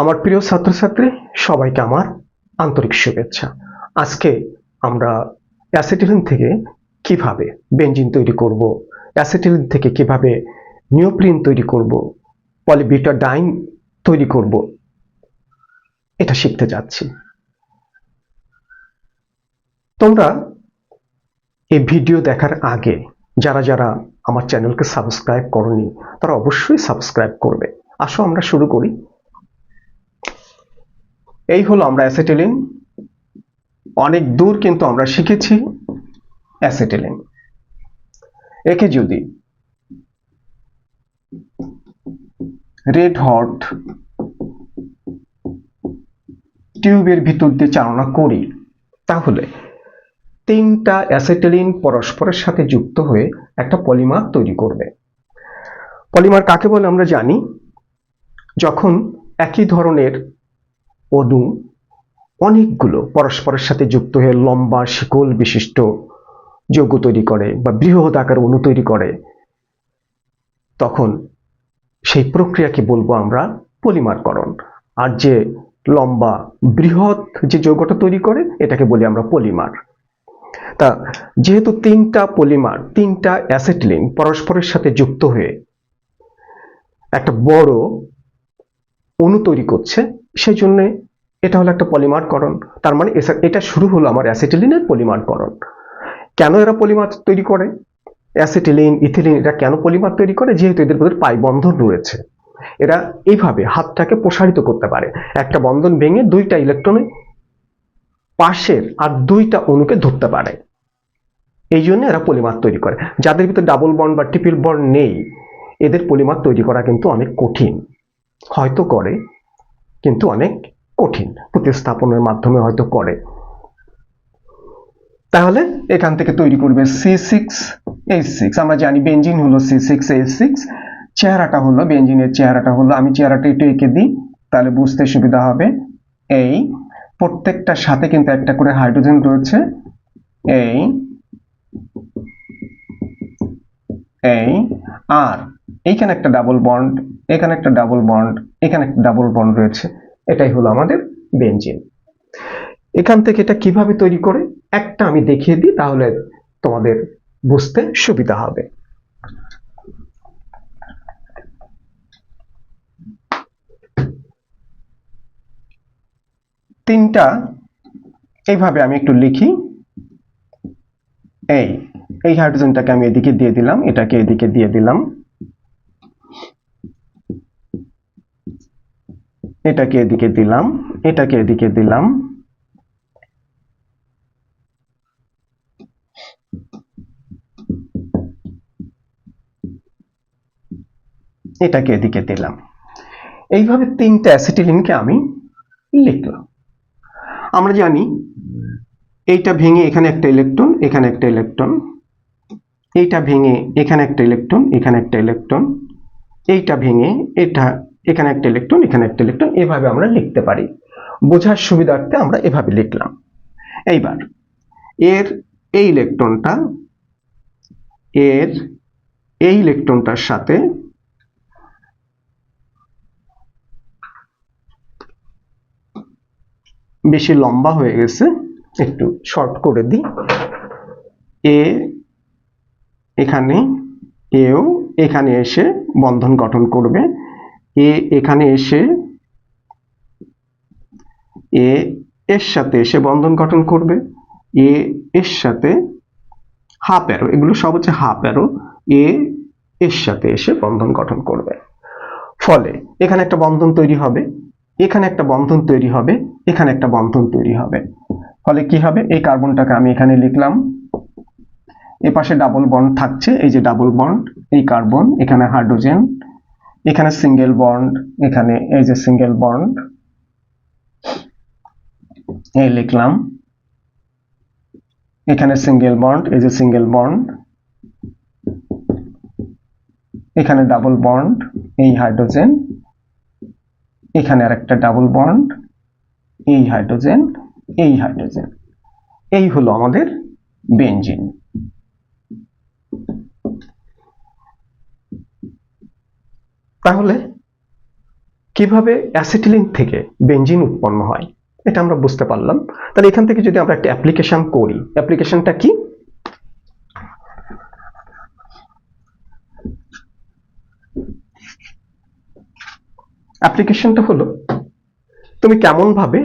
আমার প্রিয় ছাত্রছাত্রী, সবাইকে আমার আন্তরিক শুভেচ্ছা। আজকে আমরা অ্যাসিটিলিন থেকে কীভাবে বেঞ্জিন তৈরি করব, অ্যাসিটিলিন থেকে কীভাবে নিওপ্রিন তৈরি করব, পলিবিটাডাইন তৈরি করব, এটা শিখতে যাচ্ছি। তোমরা এই ভিডিও দেখার আগে যারা যারা আমার চ্যানেলকে সাবস্ক্রাইব করনি, তারা অবশ্যই সাবস্ক্রাইব করবে। আসো আমরা শুরু করি। এই হলো আমরা অ্যাসিটিলিন অনেক দূর কিন্তু আমরা শিখেছি অ্যাসিটিলিন একে যদি রেড হট টিউবের ভিতর দিয়ে চালনা করি, তাহলে তিনটা অ্যাসিটিলিন পরস্পরের সাথে যুক্ত হয়ে একটা পলিমার তৈরি করবে। পলিমার কাকে বলে আমরা জানি? যখন একই ধরনের অণু অনেকগুলো পরস্পরের সাথে যুক্ত হয়ে লম্বা শিকল বিশিষ্ট যৌগ তৈরি করে বা বৃহৎ আকার অণু তৈরি করে। তখন সেই প্রক্রিয়াকে বলব আমরা পলিমারকরণ। আর যে লম্বা বৃহৎ যে যৌগটা তৈরি করে, এটাকে বলি আমরা পলিমার। তা যেহেতু তিনটা পলিমার, তিনটা অ্যাসিটিলিন পরস্পরের সাথে যুক্ত হয়ে একটা বড় অণু তৈরি করছে সেই জন্য এটা হলো একটা পলিমারকরণ। তার মানে এটা শুরু হলো আমার অ্যাসিটিলিনের পলিমারকরণ। কেন এরা পলিমার তৈরি করে? অ্যাসিটিলিন, ইথিলিন, এরা কেন পলিমার তৈরি করে? যেহেতু এদের মধ্যে পাই বন্ধন রয়েছে। এরা এইভাবে হাতটাকে প্রসারিত করতে পারে। একটা বন্ধন ভেঙে দুইটা ইলেকট্রনে পাশের আর দুইটা অণুকে ধরতে পারে। এই জন্য এরা পলিমার তৈরি করে। যাদের ভিতরে ডাবল বন্ড বা ট্রিপল বন্ড নেই, এদের পলিমার তৈরি করা কিন্তু অনেক কঠিন। হয়তো করে কিন্তু অনেক কঠিন প্রতিস্থাপনের মাধ্যমে হয়তো করে। তাহলে এখান থেকে তৈরি করবে সি সিক্স এইচ সিক্স আমরা জানি বেঞ্জিন হলো সি সিক্স এইচ সিক্স চেহারাটা হলো বেঞ্জিনের চেহারাটা হলো। আমি চেহারাটা একটু এঁকে দিই, তাহলে বুঝতে সুবিধা হবে। এই প্রত্যেকটার সাথে কিন্তু একটা করে হাইড্রোজেন রয়েছে। এই এই, আর। এইখানে একটা ডাবল বন্ড এখানে একটা ডাবল বন্ড এখানে একটা ডাবল বন্ড রয়েছে। এটাই হলো আমাদের বেঞ্জিন এখান থেকে এটা কীভাবে তৈরি করে? একটা আমি দেখিয়ে দিই, তাহলে তোমাদের বুঝতে সুবিধা হবে। তিনটা, এইভাবে আমি একটু লিখি। এই এই হাইড্রোজেনটাকে আমি এদিকে দিয়ে দিলাম, এটাকে এদিকে দিয়ে দিলাম। এটাকে এদিকে দিলাম, এটাকে এদিকে দিলাম। এটাকে এদিকে দিলাম। এইভাবে তিনটা অ্যাসিটিলিনকে আমি লিখলাম। আমরা জানি এইটা ভেঙে এখানে একটা ইলেকট্রন, এখানে একটা ইলেকট্রন। এইটা ভেঙে এখানে একটা ইলেকট্রন, এখানে একটা ইলেকট্রন। এইটা ভেঙে এটা এখানে একটা ইলেকট্রন এখানে একটা ইলেকট্রন এভাবে আমরা লিখতে পারি। বোঝার সুবিধার্থে আমরা এভাবে লিখলাম। এইবার, এর এই ইলেকট্রনটা এর এই ইলেকট্রনটার সাথে বেশি লম্বা হয়ে গেছে, একটু শর্ট করে দিই। এ, এখানে, এও, এখানে এসে বন্ধন গঠন করবে। এ এখানে এসে এ এর সাথে এসে বন্ধন গঠন করবে। এ এর সাথে হাফ অ্যারো এগুলো সব হচ্ছে হাফ অ্যারো এ এর সাথে এসে বন্ধন গঠন করবে। ফলে এখানে একটা বন্ধন তৈরি হবে, এখানে একটা বন্ধন তৈরি হবে, এখানে একটা বন্ধন তৈরি হবে। ফলে কি হবে? এই কার্বনটাকে আমি এখানে লিখলাম। এ পাশে ডাবল বন্ড থাকছে, এই যে ডাবল বন্ড এই কার্বন, এখানে হাইড্রোজেন এখানে সিঙ্গেল বন্ড এখানে এই যে সিঙ্গেল বন্ড এই লিখলাম। এখানে সিঙ্গেল বন্ড এই যে সিঙ্গেল বন্ড এখানে ডাবল বন্ড এই হাইড্রোজেন এখানে আর একটা ডাবল বন্ড এই হাইড্রোজেন এই হাইড্রোজেন এই হলো আমাদের বেঞ্জিন তাহলে কীভাবে অ্যাসিটিলিন থেকে বেঞ্জিন উৎপন্ন হয়? এটা আমরা বুঝতে পারলাম। তাহলে এখান থেকে যদি আমরা একটা অ্যাপ্লিকেশন করি, অ্যাপ্লিকেশনটা কি? অ্যাপ্লিকেশনটা হলো, তুমি কেমন ভাবে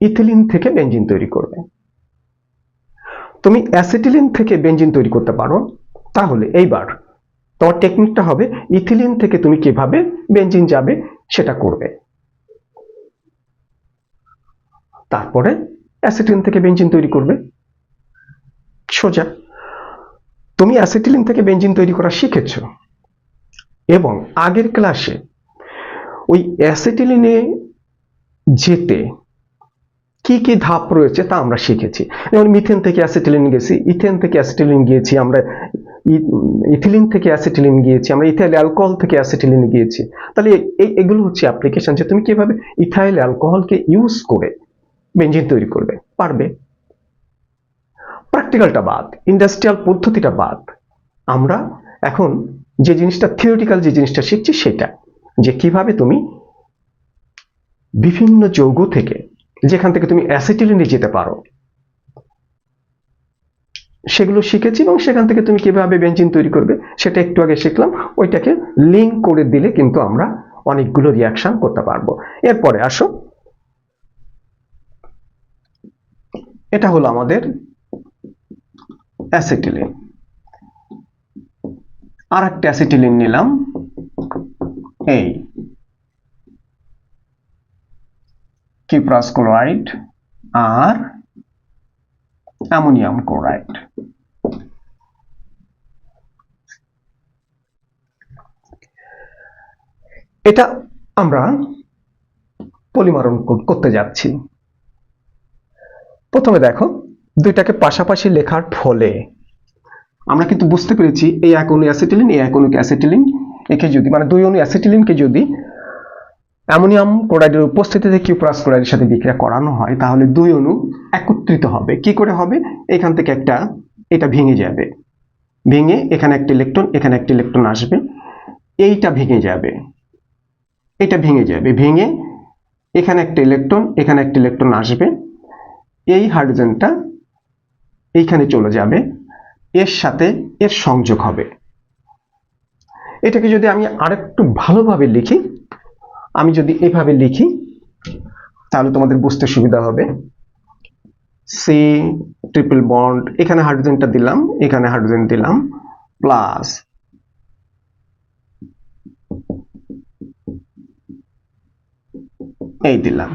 ইথিলিন থেকে বেঞ্জিন তৈরি করবে? তুমি অ্যাসিটিলিন থেকে বেঞ্জিন তৈরি করতে পারো, তাহলে এইবার তোমার টেকনিকটা হবে ইথিলিন থেকে তুমি কীভাবে বেঞ্জিন যাবে সেটা করবে। তারপরে অ্যাসিটিলিন থেকে বেঞ্জিন তৈরি করবে। সোজা। তুমি অ্যাসিটিলিন থেকে বেঞ্জিন তৈরি করা শিখেছ। এবং আগের ক্লাসে ওই অ্যাসিটিলিনে যেতে কি কি ধাপ রয়েছে তা আমরা শিখেছি। যেমন মিথেন থেকে অ্যাসিটিলিন গেছি ইথেন থেকে অ্যাসিটিলিন গিয়েছি, আমরা ইথিলিন থেকে অ্যাসিটিলিন গিয়েছি, আমরা ইথাইল অ্যালকোহল থেকে অ্যাসিটিলিন গিয়েছি। তাহলে এই এগুলো হচ্ছে অ্যাপ্লিকেশন যে তুমি কীভাবে ইথাইল অ্যালকোহলকে ইউজ করে বেঞ্জিন তৈরি করবে, পারবে? প্র্যাকটিক্যালটা বাদ ইন্ডাস্ট্রিয়াল পদ্ধতিটা বাদ। আমরা এখন যে জিনিসটা থিওরিটিক্যাল যে জিনিসটা শিখছি সেটা, যে কীভাবে তুমি বিভিন্ন যৌগ থেকে, যেখান থেকে তুমি অ্যাসিটিলিনে যেতে পারো সেগুলো শিখেছি এবং সেখান থেকে তুমি কীভাবে বেঞ্জিন তৈরি করবে সেটা একটু আগে শিখলাম। ওইটাকে লিঙ্ক করে দিলে কিন্তু আমরা অনেকগুলো রিয়াকশন করতে পারব। এরপরে আসো। এটা হলো আমাদের অ্যাসিটিলিন আর একটা অ্যাসিটিলিন নিলাম। এই কিপ্রাস ক্লোরাইড আর অ্যামোনিয়াম ক্লোরাইড এটা আমরা পলিমারণ কর- করতে যাচ্ছি। প্রথমে দেখো, দুইটাকে পাশাপাশি লেখার ফলে আমরা কিন্তু বুঝতে পেরেছি এই এক অণু অ্যাসিটিলিন এই এক অণু অ্যাসিটিলিন একে যদি মানে দুই অণু অ্যাসিটিলিনকে যদি অ্যামোনিয়াম ক্লোরাইডের উপস্থিতিতে কিউপ্রাস ক্লোরাইডের সাথে বিক্রিয়া করানো হয়, তাহলে দুই অণু একত্রিত হবে। কি করে হবে? এখান থেকে একটা, এটা ভেঙে যাবে। ভেঙে এখানে একটা ইলেকট্রন এখানে একটা ইলেকট্রন আসবে। এইটা ভেঙে যাবে। এটা ভেঙে যাবে। ভেঙে এখানে একটা ইলেকট্রন এখানে একটা ইলেকট্রন আসবে। এই হাইড্রোজেনটা এইখানে চলে যাবে। এর সাথে এর সংযোগ হবে। এটাকে যদি আমি আরেকটু ভালোভাবে লিখি আমি যদি এভাবে লিখি, তাহলে তোমাদের বুঝতে সুবিধা হবে। সি ট্রিপল বন্ড এখানে হাইড্রোজেনটা দিলাম, এখানে হাইড্রোজেন দিলাম প্লাস এই দিলাম।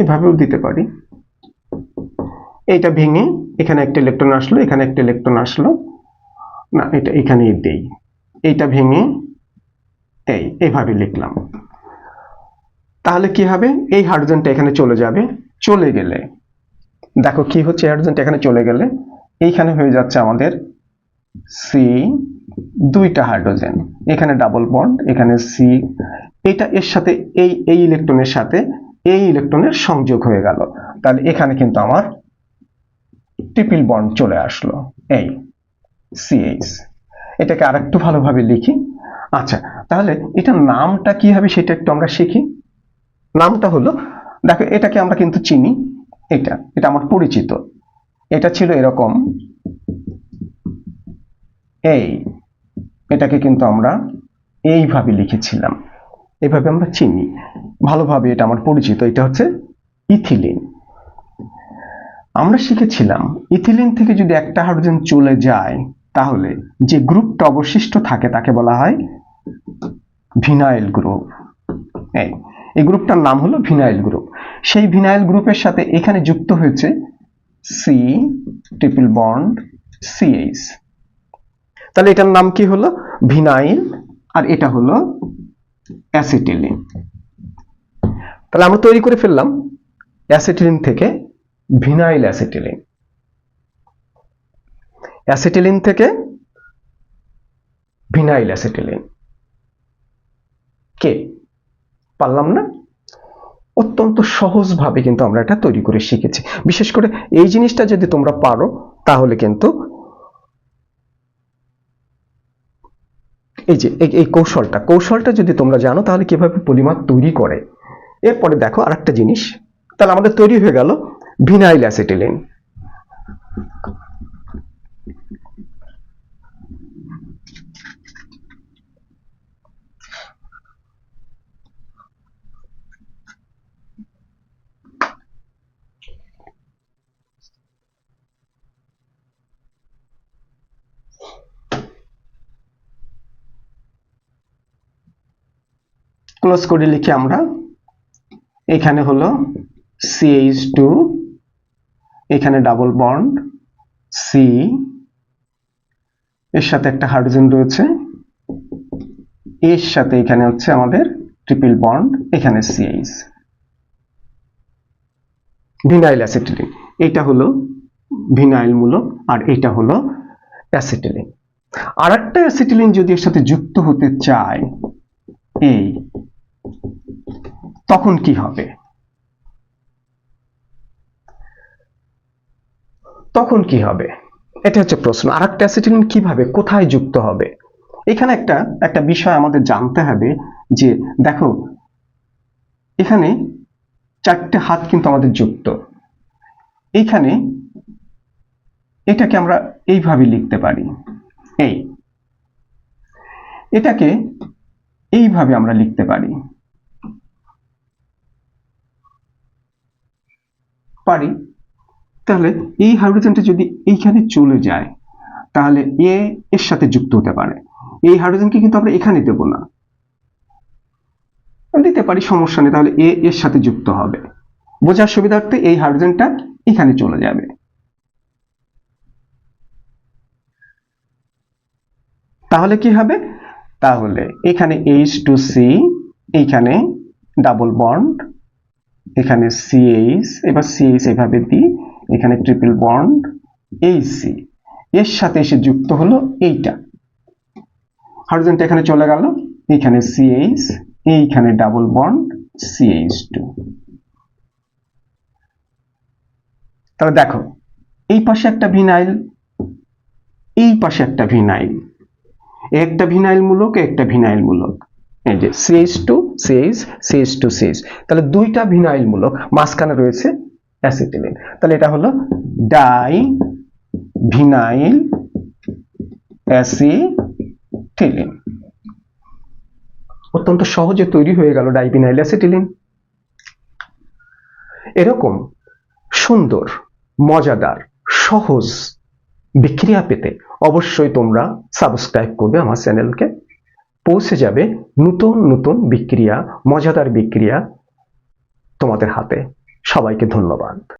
এভাবেও দিতে পারি। এইটা ভেঙে এখানে একটা ইলেকট্রন আসলো, এখানে একটা ইলেকট্রন আসলো। না, এটা এখানেই দেই। এইটা ভেঙে এই এইভাবে লিখলাম। তাহলে কি হবে? এই হাইড্রোজেনটা এখানে চলে যাবে। চলে গেলে, দেখো কি হচ্ছে হাইড্রোজেনটা এখানে চলে গেলে, এইখানে হয়ে যাচ্ছে আমাদের সি দুইটা হাইড্রোজেন এখানে ডাবল বন্ড এখানে সি এটা এর সাথে, এই এই ইলেকট্রনের সাথে, এই ইলেকট্রনের সংযোগ হয়ে গেল। তাহলে এখানে কিন্তু আমার ট্রিপল বন্ড চলে আসলো। এই। সিএইচ এটাকে আরেকটু ভালোভাবে লিখি। আচ্ছা তাহলে এটার নামটা কি হবে সেটা একটু আমরা শিখি? নামটা হলো, দেখো, এটাকে আমরা কিন্তু চিনি। এটা এটা আমার পরিচিত। এটা ছিল এরকম, এই, এটাকে কিন্তু আমরা এইভাবে লিখেছিলাম। এভাবে আমরা চিনি। ভালোভাবে এটা আমার পরিচিত। এটা হচ্ছে ইথিলিন। আমরা শিখেছিলাম, ইথিলিন থেকে যদি একটা হাইড্রোজেন চলে যায় তাহলে যে গ্রুপটা অবশিষ্ট থাকে তাকে বলা হয় ভিনাইল গ্রুপ। এই এই গ্রুপটার নাম হলো ভিনাইল গ্রুপ। সেই ভিনাইল গ্রুপের সাথে এখানে যুক্ত হয়েছে সি ট্রিপল বন্ড সিএইচ তাহলে এটার নাম কি হলো? ভিনাইল, আর এটা হলো অ্যাসিটিলিন। তাহলে আমরা তৈরি করে ফেললাম অ্যাসিটিলিন থেকে ভিনাইল অ্যাসিটিলিন। অ্যাসিটিলিন থেকে ভিনাইল অ্যাসিটিলিন। কে? পারলাম না? অত্যন্ত সহজভাবে কিন্তু আমরা এটা তৈরি করে শিখেছি। বিশেষ করে এই জিনিসটা যদি তোমরা পারো, তাহলে কিন্তু এই যে, এই- কৌশলটা কৌশলটা যদি তোমরা জানো, তাহলে কীভাবে পলিমার তৈরি করে? এরপরে দেখো আরেকটা জিনিস। তাহলে আমাদের তৈরি হয়ে গেল ভিনাইল অ্যাসিটিলিন। ক্লোজ করে লিখি আমরা এখানে হলো সিএইচ টু এখানে ডাবল বন্ড সি এর সাথে একটা হাইড্রোজেন রয়েছে, এর সাথে এখানে হচ্ছে আমাদের ট্রিপল বন্ড এখানে সিএইচ ভিনাইল অ্যাসিটিলিন, এটা হলো ভিনাইল মূলক আর এটা হলো অ্যাসিটিলিন। আর একটা অ্যাসিটিলিন যদি এর সাথে যুক্ত হতে চায়, এই তখন কি হবে? তখন কি হবে? এটা হচ্ছে প্রশ্ন। আর একটা অ্যাসিটিলিন কীভাবে, কোথায় যুক্ত হবে? এখানে একটা একটা বিষয় আমাদের জানতে হবে যে, দেখো, এখানে চারটে হাত কিন্তু আমাদের যুক্ত। এইখানে এটাকে আমরা এইভাবে লিখতে পারি। এই। এটাকে এইভাবে আমরা লিখতে পারি। পারি, তাহলে এই হাইড্রোজেনটা যদি এইখানে চলে যায়, তাহলে এ এর সাথে যুক্ত হতে পারে। এই হাইড্রোজেনকে কিন্তু আমরা এখানে দেব না। দিতে পারি, সমস্যা নেই, তাহলে এ এর সাথে যুক্ত হবে। বোঝার সুবিধার্থে এই হাইড্রোজেনটা এখানে চলে যাবে। তাহলে কি হবে? তাহলে এখানে এইচ টু সি এইখানে ডাবল বন্ড এখানে সিএইচ এবার সিএইচ এভাবে দিই, এখানে ট্রিপল বন্ড এই সি এর সাথে এসে যুক্ত হলো এইটা। হাইড্রোজেনটা এখানে চলে গেল এইখানে সিএইচ এইখানে ডাবল বন্ড সিএইচ টু তাহলে দেখো, এই পাশে একটা ভিনাইল, এই পাশে একটা ভিনাইল। একটা ভিনাইল মূলক, একটা ভিনাইল মূলক। এই যে CH two CH CH two CH তাহলে দুইটা ভিনাইল মূলক মাঝখানে রয়েছে অ্যাসিটিলিন। তাহলে এটা হলো ডাই ভিনাইল অ্যাসিটিলিন। অত্যন্ত সহজে তৈরি হয়ে গেল ডাইভিনাইল অ্যাসিটিলিন। এরকম সুন্দর, মজাদার, সহজ বিক্রিয়া পেতে অবশ্যই তোমরা সাবস্ক্রাইব করবে আমার চ্যানেলকে। পৌঁছে যাবে নতুন নতুন বিক্রিয়া মজাদার বিক্রিয়া তোমাদের হাতে। সবাইকে ধন্যবাদ।